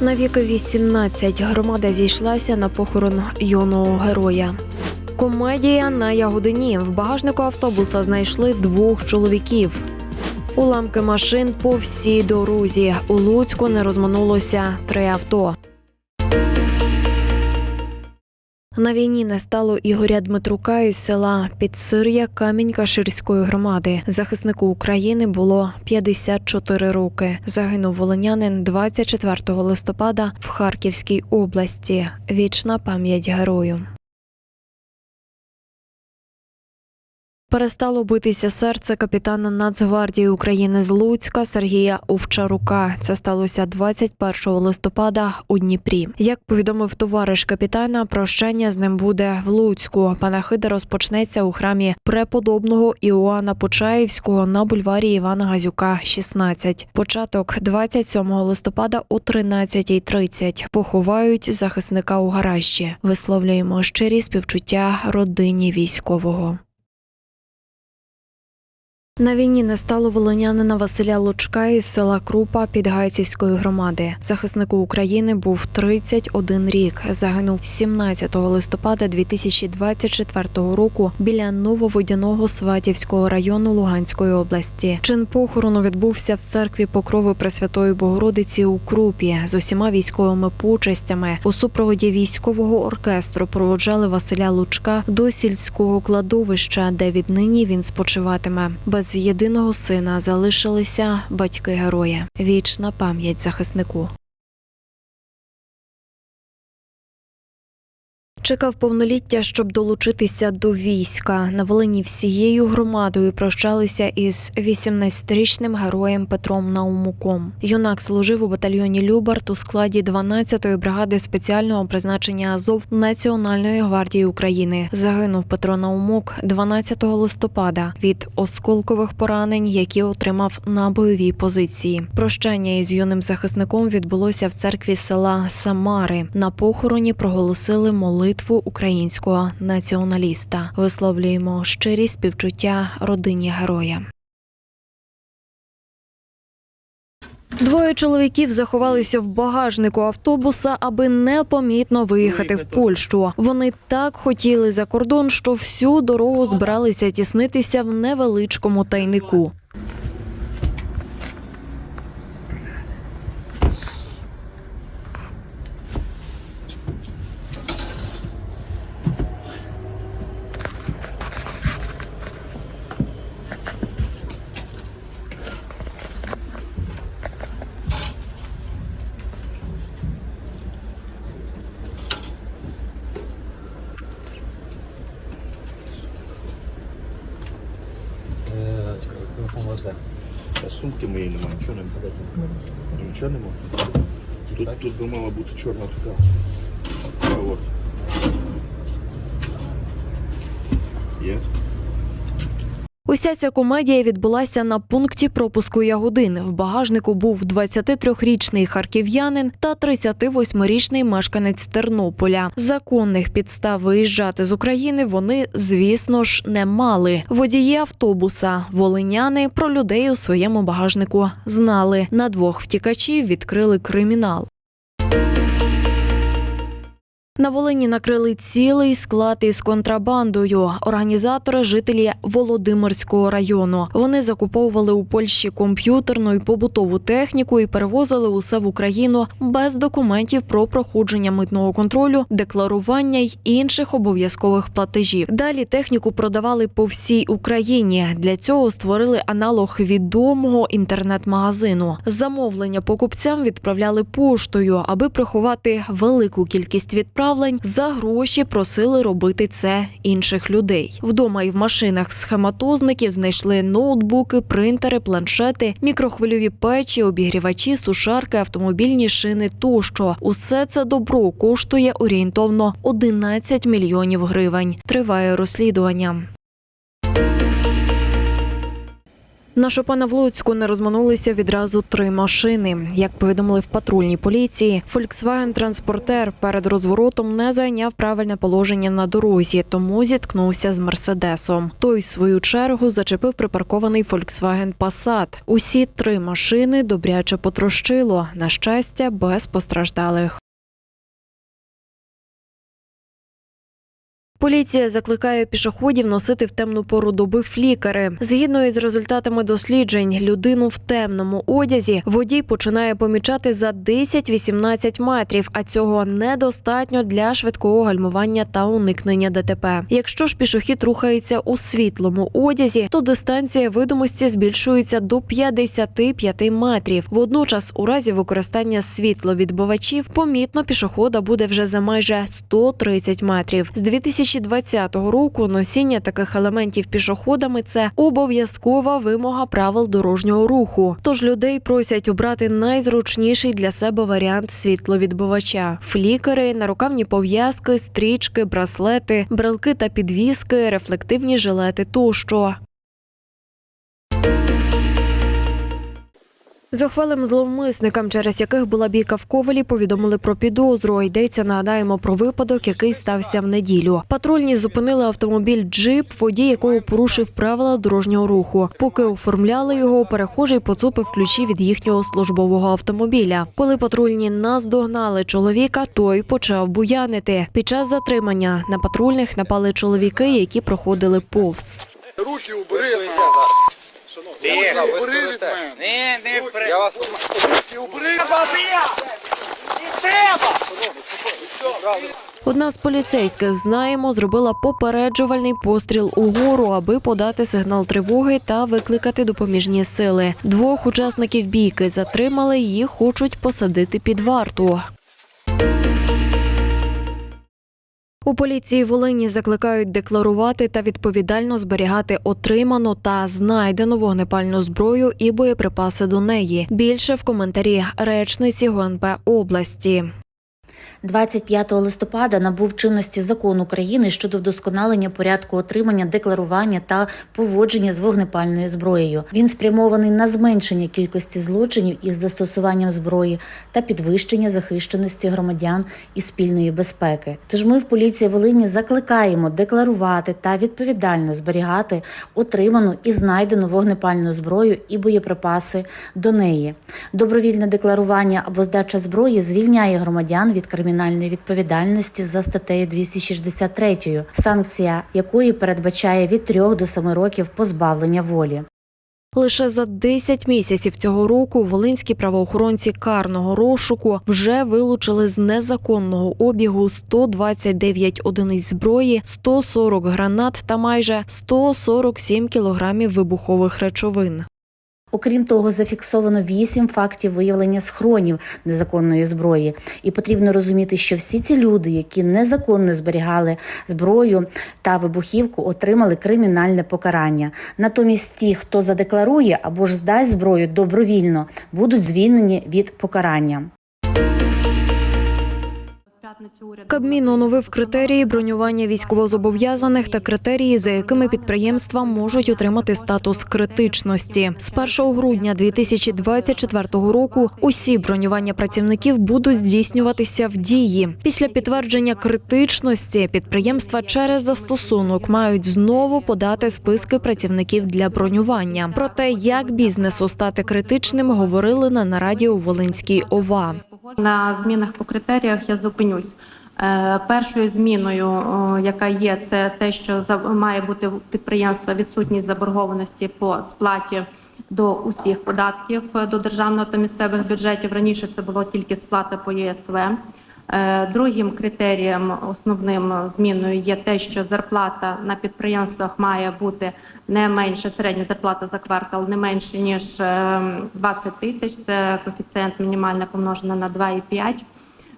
На вікові 17 громада зійшлася на похорон юного героя. Комедія на Ягодині. В багажнику автобуса знайшли двох чоловіків. Уламки машин по всій дорозі. У Луцьку не розминулося три авто. На війні не стало Ігоря Дмитрука із села Підсир'я Камінь-Каширської громади. Захиснику України було 54 роки. Загинув волинянин 24 листопада в Харківській області. Вічна пам'ять герою. Перестало битися серце капітана Нацгвардії України з Луцька Сергія Овчарука. Це сталося 21 листопада у Дніпрі. Як повідомив товариш капітана, прощання з ним буде в Луцьку. Панахида розпочнеться у храмі преподобного Іоанна Почаївського на бульварі Івана Газюка, 16. Початок 27 листопада о 13.30. Поховають захисника у гаражі. Висловлюємо щирі співчуття родині військового. На війні не стало волонянина Василя Лучка із села Крупа Підгайцівської громади. Захиснику України був 31 рік. Загинув 17 листопада 2024 року біля Нововодяного Сватівського району Луганської області. Чин похорону відбувся в церкві Покрови Пресвятої Богородиці у Крупі з усіма військовими почестями. У супроводі військового оркестру проводжали Василя Лучка до сільського кладовища, де віднині він спочиватиме. Без єдиного сина залишилися батьки героя. Вічна пам'ять захиснику. Чекав повноліття, щоб долучитися до війська. На Волині всією громадою прощалися із 18-річним героєм Петром Наумуком. Юнак служив у батальйоні Любарт у складі 12-ї бригади спеціального призначення Азов Національної гвардії України. Загинув Петро Наумук 12 листопада від осколкових поранень, які отримав на бойовій позиції. Прощання із юним захисником відбулося в церкві села Самари. На похороні проголосили молитву українського націоналіста. Висловлюємо щирі співчуття родині героя. Двоє чоловіків заховалися в багажнику автобуса, аби непомітно виїхати в Польщу. Вони так хотіли за кордон, що всю дорогу збиралися тіснитися в невеличкому тайнику. Телефон у? Та сумки моєї немає, нічого немає. Нічого немає. Тут, тут би мала бути чорна така. От. Є. Уся ця комедія відбулася на пункті пропуску Ягодин. В багажнику був 23-річний харків'янин та 38-річний мешканець Тернополя. Законних підстав виїжджати з України вони, звісно ж, не мали. Водії автобуса, волиняни про людей у своєму багажнику знали. На двох втікачів відкрили кримінал. На Волині накрили цілий склад із контрабандою. Організатори жителі Володимирського району. Вони закуповували у Польщі комп'ютерну і побутову техніку і перевозили усе в Україну без документів про проходження митного контролю, декларування й інших обов'язкових платежів. Далі техніку продавали по всій Україні. Для цього створили аналог відомого інтернет-магазину. Замовлення покупцям відправляли поштою, аби приховати велику кількість відправлень. За гроші просили робити це інших людей. Вдома і в машинах схематозників знайшли ноутбуки, принтери, планшети, мікрохвильові печі, обігрівачі, сушарки, автомобільні шини тощо. Усе це добро коштує орієнтовно 11 мільйонів гривень. Триває розслідування. На Шопена в Луцьку не розминулися відразу три машини. Як повідомили в патрульній поліції, Volkswagen Транспортер перед розворотом не зайняв правильне положення на дорозі, тому зіткнувся з Мерседесом. Той, свою чергу, зачепив припаркований Volkswagen Passat. Усі три машини добряче потрощило. На щастя, без постраждалих. Поліція закликає пішоходів носити в темну пору доби флікери. Згідно із результатами досліджень, людину в темному одязі водій починає помічати за 10-18 метрів, а цього недостатньо для швидкого гальмування та уникнення ДТП. Якщо ж пішохід рухається у світлому одязі, то дистанція видимості збільшується до 55 метрів. Водночас, у разі використання світловідбивачів, помітно пішохода буде вже за майже 130 метрів. З 2020 року носіння таких елементів пішоходами це обов'язкова вимога правил дорожнього руху. Тож людей просять обрати найзручніший для себе варіант світловідбивача: флікери, нарукавні пов'язки, стрічки, браслети, брелки та підвіски, рефлективні жилети тощо. Зухвалим зловмисникам, через яких була бійка в Ковелі, повідомили про підозру. Йдеться, нагадаємо, про випадок, який стався в неділю. Патрульні зупинили автомобіль джип, водій якого порушив правила дорожнього руху. Поки оформляли його, перехожий поцупив ключі від їхнього службового автомобіля. Коли патрульні наздогнали чоловіка, той почав буянити. Під час затримання на патрульних напали чоловіки, які проходили повз. Руки убери мене. Руки убери від мене. Не, не при... Я вас Руки убери від Одна з поліцейських знаємо, зробила попереджувальний постріл угору, аби подати сигнал тривоги та викликати допоміжні сили. Двох учасників бійки затримали, їх хочуть посадити під варту. У поліції Волині закликають декларувати та відповідально зберігати отриману та знайдену вогнепальну зброю і боєприпаси до неї. Більше в коментарі речниці ГНП області. 25 листопада набув чинності закон України щодо вдосконалення порядку отримання, декларування та поводження з вогнепальною зброєю. Він спрямований на зменшення кількості злочинів із застосуванням зброї та підвищення захищеності громадян і спільної безпеки. Тож ми в поліції Волині закликаємо декларувати та відповідально зберігати отриману і знайдену вогнепальну зброю і боєприпаси до неї. Добровільне декларування або здача зброї звільняє громадян від кримінальної відповідальності за статтею 263, санкція якої передбачає від 3 до 7 років позбавлення волі. Лише за 10 місяців цього року волинські правоохоронці карного розшуку вже вилучили з незаконного обігу 129 одиниць зброї, 140 гранат та майже 147 кілограмів вибухових речовин. Окрім того, зафіксовано вісім фактів виявлення схронів незаконної зброї, і потрібно розуміти, що всі ці люди, які незаконно зберігали зброю та вибухівку, отримали кримінальне покарання. Натомість ті, хто задекларує або ж здасть зброю добровільно, будуть звільнені від покарання. Кабмін оновив критерії бронювання військовозобов'язаних та критерії, за якими підприємства можуть отримати статус критичності. З 1 грудня 2024 року усі бронювання працівників будуть здійснюватися в дії. Після підтвердження критичності підприємства через застосунок мають знову подати списки працівників для бронювання. Про те, як бізнесу стати критичним, говорили на нараді у Волинській ОВА. На змінах по критеріях я зупинюсь. Е, Першою зміною, яка є, це те, що має бути у підприємства відсутність заборгованості по сплаті до усіх податків е, до державного та місцевих бюджетів. Раніше це було тільки сплата по ЄСВ. Е, Другим критерієм, основним зміною є те, що зарплата на підприємствах має бути не менше середня зарплата за квартал, не менше ніж е, 20 тисяч. Це коефіцієнт мінімальна помножена на 2,5.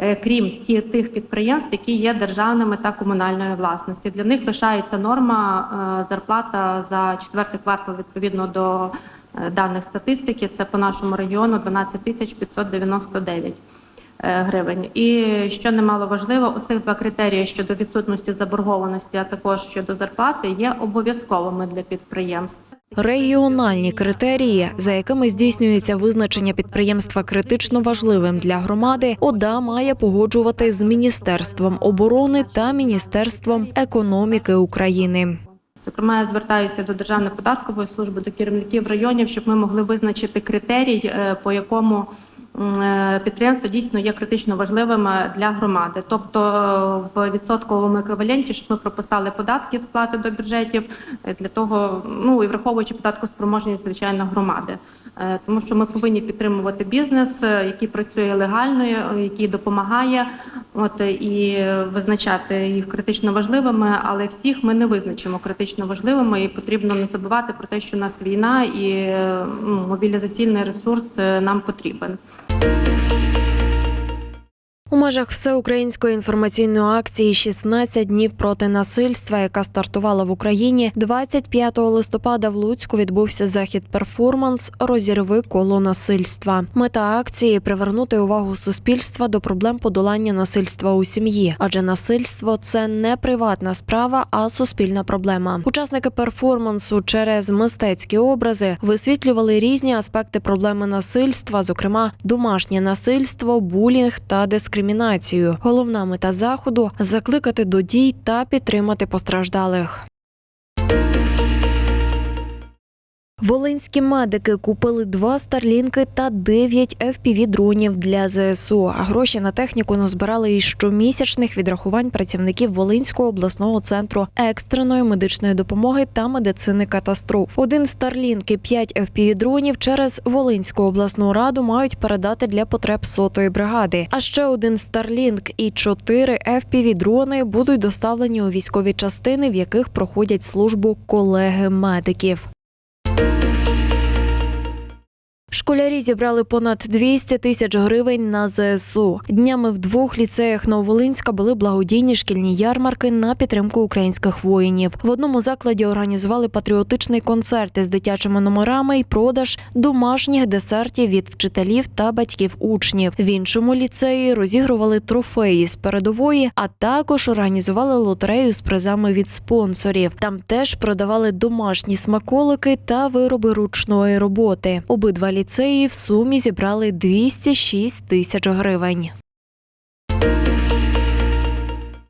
Е, Крім тих підприємств, які є державними та комунальної власності, для них лишається норма е, зарплата за четвертий квартал відповідно до е, даних статистики. Це по нашому регіону 12 тисяч 599 е, гривень. І що немало важливо, оцих два критерії щодо відсутності заборгованості, а також щодо зарплати, є обов'язковими для підприємств. Регіональні критерії, за якими здійснюється визначення підприємства критично важливим для громади, ОДА має погоджувати з Міністерством оборони та Міністерством економіки України. Зокрема, я звертаюся до Державної податкової служби, до керівників районів, щоб ми могли визначити критерій, е, по якому е, підприємство дійсно є критично важливим е, для громади. Тобто е, в відсотковому еквіваленті, щоб ми прописали податки сплати до бюджетів для того, ну і враховуючи податкоспроможність, звичайно, громади. Тому що ми повинні підтримувати бізнес, який працює легально, який допомагає, от і визначати їх критично важливими, але всіх ми не визначимо критично важливими, і потрібно не забувати про те, що у нас війна і ну, мобілізаційний ресурс нам потрібен. У межах всеукраїнської інформаційної акції «16 днів проти насильства, яка стартувала в Україні 25 листопада в Луцьку відбувся захід перформанс Розірви коло насильства. Мета акції привернути увагу суспільства до проблем подолання насильства у сім'ї, адже насильство це не приватна справа, а суспільна проблема. Учасники перформансу через мистецькі образи висвітлювали різні аспекти проблеми насильства, зокрема домашнє насильство, булінг та дискримінацію. Головна мета заходу закликати до дій та підтримати постраждалих. Волинські медики купили два старлінки та 9 fpv дронів для ЗСУ. А гроші на техніку назбирали із щомісячних відрахувань працівників Волинського обласного центру екстреної медичної допомоги та медицини катастроф. Один старлінк і 5 fpv дронів через Волинську обласну раду мають передати для потреб сотої бригади. А ще один старлінк і 4 fpv дрони будуть доставлені у військові частини, в яких проходять службу колеги медиків. Школярі зібрали понад 200 тисяч гривень на ЗСУ. Днями в двох ліцеях Нововолинська були благодійні шкільні ярмарки на підтримку українських воїнів. В одному закладі організували патріотичний концерт із дитячими номерами і продаж домашніх десертів від вчителів та батьків учнів. В іншому ліцеї розігрували трофеї з передової, а також організували лотерею з призами від спонсорів. Там теж продавали домашні смаколики та вироби ручної роботи. Обидва ліцеї в сумі зібрали 206 тисяч гривень.